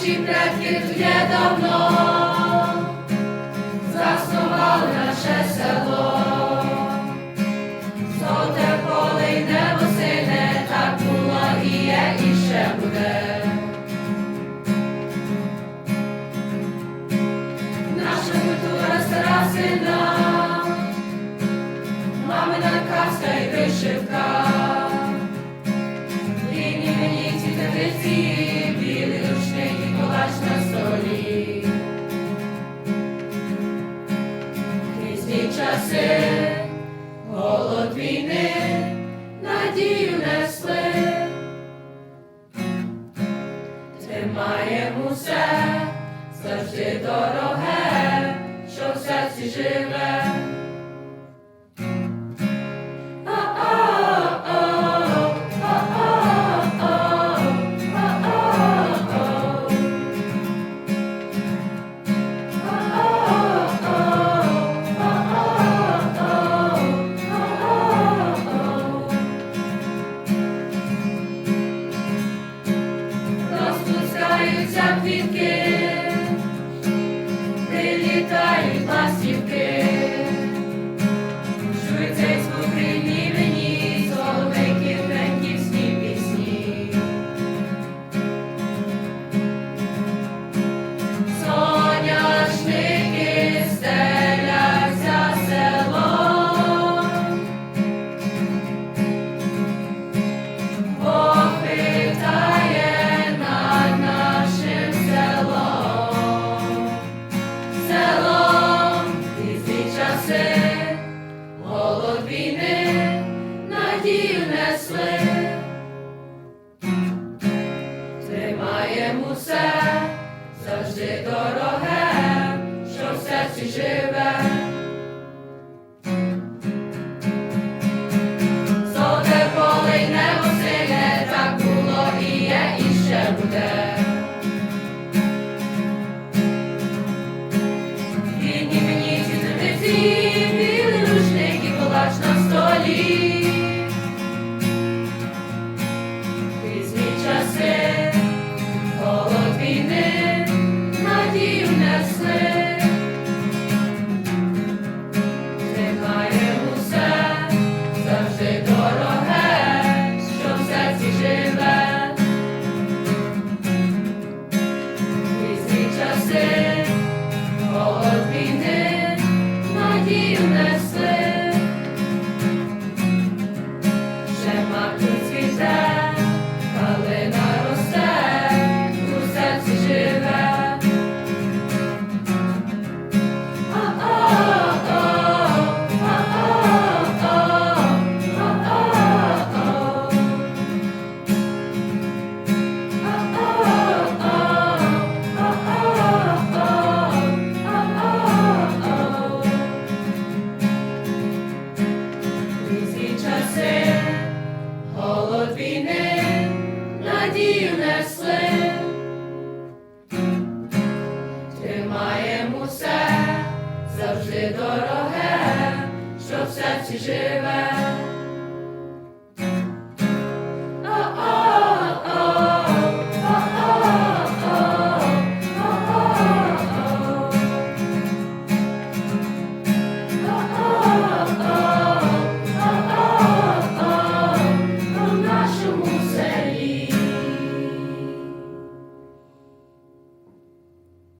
Nasi predków nie dawno Маємо все завжди дороге, що в серці живе. ним усе завжди дороге, що в серці живе. Солоде поле й небо сине, так було і є, і ще буде. часи, голод війни надію несли, тримаємо все завжди дороге, що в серці живе.